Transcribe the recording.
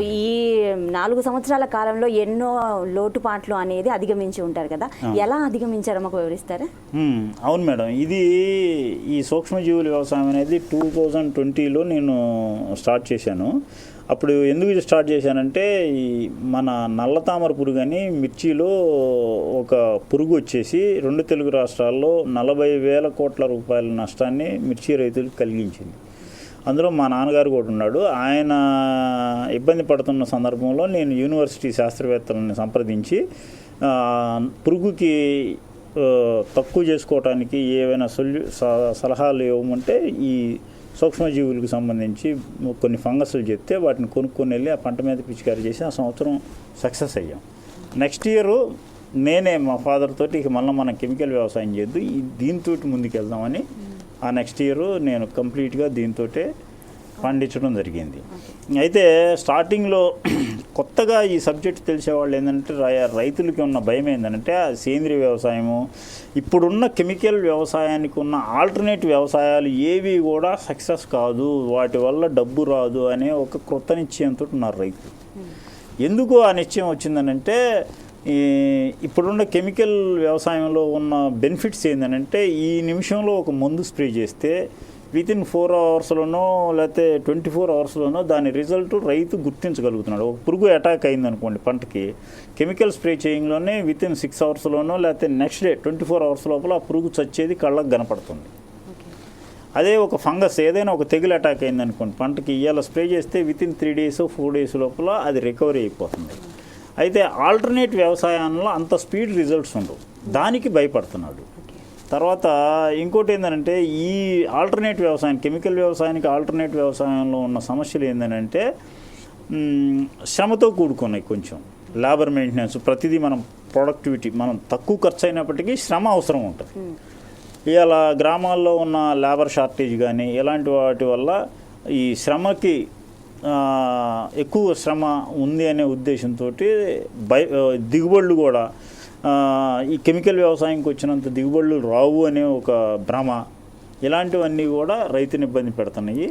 ఈ నాలుగు సంవత్సరాల కాలంలో ఎన్నో లోటుపాట్లు అనేది అధిగమించి ఉంటారు కదా. ఎలా అధిగమించారో మాకు వివరిస్తారా. అవును మేడం. ఇది ఈ సూక్ష్మజీవుల వ్యవసాయం అనేది టూ థౌజండ్ ట్వంటీలో నేను స్టార్ట్ చేశాను. అప్పుడు ఎందుకు స్టార్ట్ చేశానంటే ఈ మన నల్లతామర పురుగు అని మిర్చిలో ఒక పురుగు వచ్చేసి రెండు తెలుగు రాష్ట్రాల్లో నలభై వేల కోట్ల రూపాయల నష్టాన్ని మిర్చి రైతులకు కలిగించింది. అందులో మా నాన్నగారు కూడా ఉన్నాడు. ఆయన ఇబ్బంది పడుతున్న సందర్భంలో నేను యూనివర్సిటీ శాస్త్రవేత్తలను సంప్రదించి పురుగుకి తక్కువ చేసుకోవటానికి ఏవైనా సొల్యూ స- సలహాలు ఇవ్వమంటే ఈ సూక్ష్మజీవులకు సంబంధించి కొన్ని ఫంగస్లు చెప్తే వాటిని కొనుక్కొని వెళ్ళి ఆ పంట మీద పిచికారి చేసి ఆ సంవత్సరం సక్సెస్ అయ్యాం. నెక్స్ట్ ఇయర్ నేనే మా ఫాదర్ తోటి ఇక మళ్ళీ మనం కెమికల్ వ్యవసాయం చేద్దు దీంతో ముందుకు వెళ్దామని ఆ నెక్స్ట్ ఇయర్ నేను కంప్లీట్గా దీంతో పండించడం జరిగింది. అయితే స్టార్టింగ్లో కొత్తగా ఈ సబ్జెక్ట్ తెలిసేవాళ్ళు ఏంటంటే రై- రైతులకి ఉన్న భయం ఏంటంటే ఆ సేంద్రియ వ్యవసాయము ఇప్పుడున్న కెమికల్ వ్యవసాయానికి ఉన్న ఆల్టర్నేట్ వ్యవసాయాలు ఏవి కూడా సక్సెస్ కాదు వాటి వల్ల డబ్బు రాదు అనే ఒక క్రొత్త నిశ్చయంతో ఉన్నారు రైతులు. ఎందుకు ఆ నిశ్చయం వచ్చిందనంటే ఇప్పుడున్న కెమికల్ వ్యవసాయంలో ఉన్న బెనిఫిట్స్ ఏంటంటే ఈ నిమిషంలో ఒక మందు స్ప్రే చేస్తే విత్ ఇన్ ఫోర్ అవర్స్లోనో లేకపోతే ట్వంటీ ఫోర్ అవర్స్లోనో దాని రిజల్ట్ రైతు గుర్తించగలుగుతున్నాడు. ఒక పురుగు అటాక్ అయింది అనుకోండి పంటకి కెమికల్ స్ప్రే చేయంలోనే విత్ ఇన్ సిక్స్ అవర్స్లోనో లేకపోతే next day twenty four hours లోపల ఆ పురుగు చచ్చేది కళ్ళకు కనపడుతుంది. అదే ఒక ఫంగస్ ఏదైనా ఒక తెగులు అటాక్ అయింది అనుకోండి పంటకి ఇవాళ స్ప్రే చేస్తే within three days four days లోపల అది రికవరీ అయిపోతుంది. అయితే ఆల్టర్నేట్ వ్యవసాయంలో అంత స్పీడ్ రిజల్ట్స్ ఉండవు. దానికి భయపడుతున్నాడు. తర్వాత ఇంకోటి ఏంటంటే ఈ ఆల్టర్నేట్ వ్యవసాయం కెమికల్ వ్యవసాయానికి ఆల్టర్నేట్ వ్యవసాయంలో ఉన్న సమస్యలు ఏంటంటే శ్రమతో కూడుకున్నాయి కొంచెం. లేబర్ మెయింటెనెన్స్ ప్రతిదీ మనం ప్రొడక్టివిటీ మనం తక్కువ ఖర్చు అయినప్పటికీ శ్రమ అవసరం ఉంటుంది. ఇవాళ గ్రామాల్లో ఉన్న లేబర్ షార్టేజ్ కానీ ఇలాంటి వాటి వల్ల ఈ శ్రమకి ఎక్కువ శ్రమ ఉంది అనే ఉద్దేశంతో బై దిగుబడులు కూడా ఈ కెమికల్ వ్యవసాయంకి వచ్చినంత దిగుబడులు రావు అనే ఒక భ్రమ. ఇలాంటివన్నీ కూడా రైతుని ఇబ్బంది పెడుతున్నాయి.